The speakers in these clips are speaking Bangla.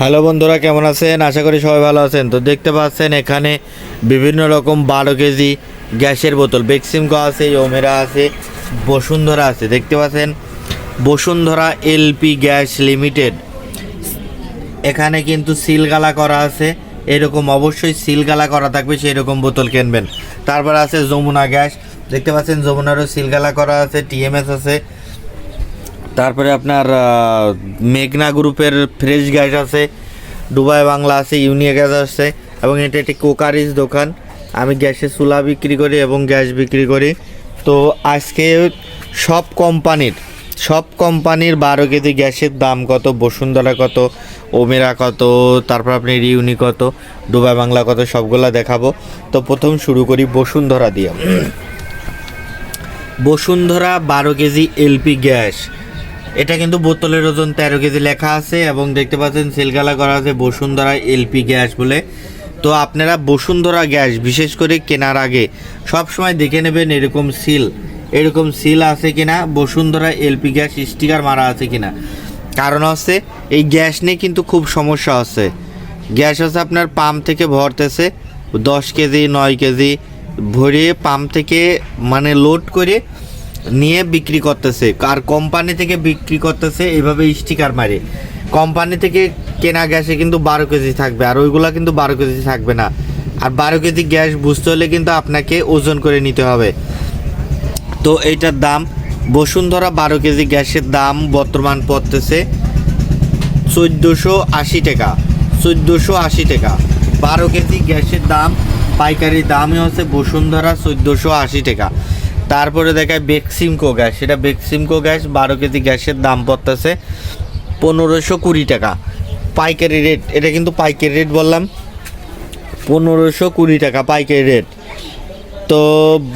হ্যালো বন্ধুরা, কেমন আছেন? আশা করি সবাই ভালো আছেন। তো দেখতে পাচ্ছেন এখানে বিভিন্ন রকম বারো কেজি গ্যাসের বোতল। বেক্সিমকো আছে, ওমেরা আছে, বসুন্ধরা আছে। দেখতে পাচ্ছেন, বসুন্ধরা এলপি গ্যাস লিমিটেড। এখানে কিন্তু সিলগালা করা আছে। এরকম অবশ্যই সিলগালা করা থাকবে সেই রকম বোতল কিনবেন। তারপর আছে যমুনা গ্যাস। দেখতে পাচ্ছেন, যমুনারও সিলগালা করা আছে, টিএমএস আছে। তারপরে আপনার মেঘনা গ্রুপের ফ্রেশ গ্যাস আছে, দুবাই বাংলা আছে, ইউনিয়া গ্যাস আছে, এবং এটা একটি কোকারিজ দোকান। আমি গ্যাসের চুলা বিক্রি করি এবং গ্যাস বিক্রি করি। তো আজকে সব কোম্পানির সব কোম্পানির বারো কেজি গ্যাসের দাম কত, বসুন্ধরা কত, ওমেরা কত, তারপর আপনি ইউনি কত, দুবাই বাংলা কত, সবগুলা দেখাবো। তো প্রথম শুরু করি বসুন্ধরা দিয়ে। বসুন্ধরা বারো কেজি এলপি গ্যাস। এটা কিন্তু বোতলের ওজন তেরো কেজি লেখা আছে এবং দেখতে পাচ্ছেন সেলগালা করা আছে বসুন্ধরা এলপি গ্যাস বলে। তো আপনারা বসুন্ধরা গ্যাস বিশেষ করে কেনার আগে সব সময় দেখে নেবেন এরকম সিল। এরকম সিল আছে কিনা, বসুন্ধরা এলপি গ্যাস স্টিকার মারা আছে কিনা। কারণ হচ্ছে, এই গ্যাস নিয়ে কিন্তু খুব সমস্যা হচ্ছে। গ্যাস হচ্ছে আপনার পাম্প থেকে ভরতেছে, দশ কেজি, নয় কেজি, ভরে পাম্প থেকে মানে লোড করে নিয়ে বিক্রি করতেছে। আর কোম্পানি থেকে বিক্রি করতেছে, এইভাবে স্টিকার মারে। কোম্পানি থেকে কেনা গ্যাসে কিন্তু বারো কেজি থাকবে, আর ওইগুলো কিন্তু বারো কেজি থাকবে না। আর বারো কেজি গ্যাস বুঝতে হলে কিন্তু আপনাকে ওজন করে নিতে হবে। তো এইটার দাম, বসুন্ধরা বারো কেজি গ্যাসের দাম বর্তমান পড়তেছে চোদ্দোশো আশি টাকা, চোদ্দোশো আশি টাকা। বারো কেজি গ্যাসের দাম পাইকারি দামই হচ্ছে বসুন্ধরা চোদ্দোশো আশি টাকা। তারপরে দেখায় বেক্সিমকো গ্যাস। সেটা বেক্সিমকো গ্যাস বারো কেজি গ্যাসের দাম পড়তেছে পনেরোশো কুড়ি টাকা। পাইকারি রেট, এটা কিন্তু পাইকারি রেট বললাম। পনেরোশো কুড়ি টাকা পাইকারি রেট। তো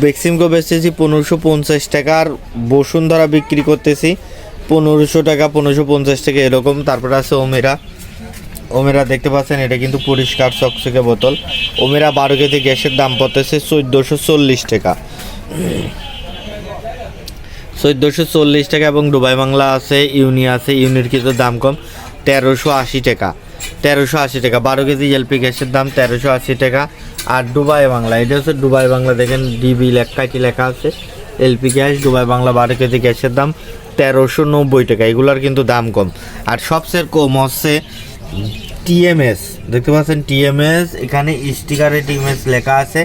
বেক্সিমকো বেচতেছি পনেরোশো পঞ্চাশ টাকার বসুন্ধরা বিক্রি করতেছি পনেরোশো টাকা, পনেরোশো পঞ্চাশ টাকা এরকম। তারপরে আছে ওমেরা। ওমেরা দেখতে পাচ্ছেন, এটা কিন্তু পরিষ্কার চকচকে বোতল। ওমেরা বারো কেজি গ্যাসের দাম পড়তেছে চোদ্দোশো চল্লিশ টাকা। চোদ্দোশো চল্লিশ টাকা এবং দুবাই বাংলা আছে, ইউনি আছে, ইউনির কিন্তু দাম কম, তেরোশো আশি টাকা। তেরোশো আশি টাকা, বারো কেজি এলপি গ্যাসের দাম তেরোশো আশি টাকা। আর দুবাই বাংলা, এটা হচ্ছে দুবাই বাংলা, দেখেন ডিবি লেখা কি লেখা আছে? এলপি গ্যাস, দুবাই বাংলা, বারো কেজি গ্যাসের দাম তেরোশো নব্বই টাকা, এগুলোর কিন্তু দাম কম। আর সবচেয়ে কম হচ্ছে টিএমএস, দেখতে পাচ্ছেন টিএমএস, এখানে স্টিকারে টিএমএস লেখা আছে।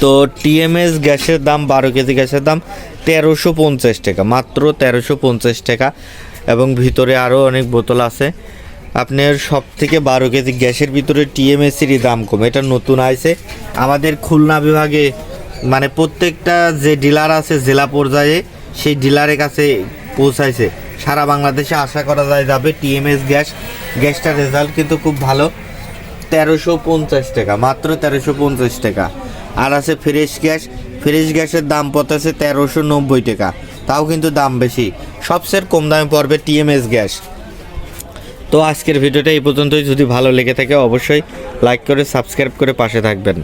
তো টিএমএস গ্যাসের দাম বারো কেজি গ্যাসের দাম তেরোশো পঞ্চাশ টাকা, মাত্র তেরোশো পঞ্চাশ টাকা। এবং ভিতরে আরও অনেক বোতল আছে। আপনার সব থেকে বারো কেজি গ্যাসের ভিতরে টিএমএসেরই দাম কম। এটা নতুন আইছে। আমাদের খুলনা বিভাগে মানে প্রত্যেকটা যে ডিলার আছে জেলা পর্যায়ে, সেই ডিলারের কাছে পৌঁছাইছে। সারা বাংলাদেশে আশা করা যায় যাবে টিএমএস গ্যাস। গ্যাসটার রেজাল্ট কিন্তু খুব ভালো। তেরোশো পঞ্চাশ টাকা, মাত্র তেরোশো পঞ্চাশ টাকা। আর আছে ফ্রেশ গ্যাস ফ্রেশ গ্যাসের দাম পড়তেছে তেরোশো নব্বই টাকা। তাও কিন্তু দাম বেশি। সবচেয়ে কম দামে পড়বে টিএমএস গ্যাস তো আজকের ভিডিওটা এই পর্যন্তই। যদি ভালো লেগে থাকে অবশ্যই লাইক করে সাবস্ক্রাইব করে পাশে থাকবেন।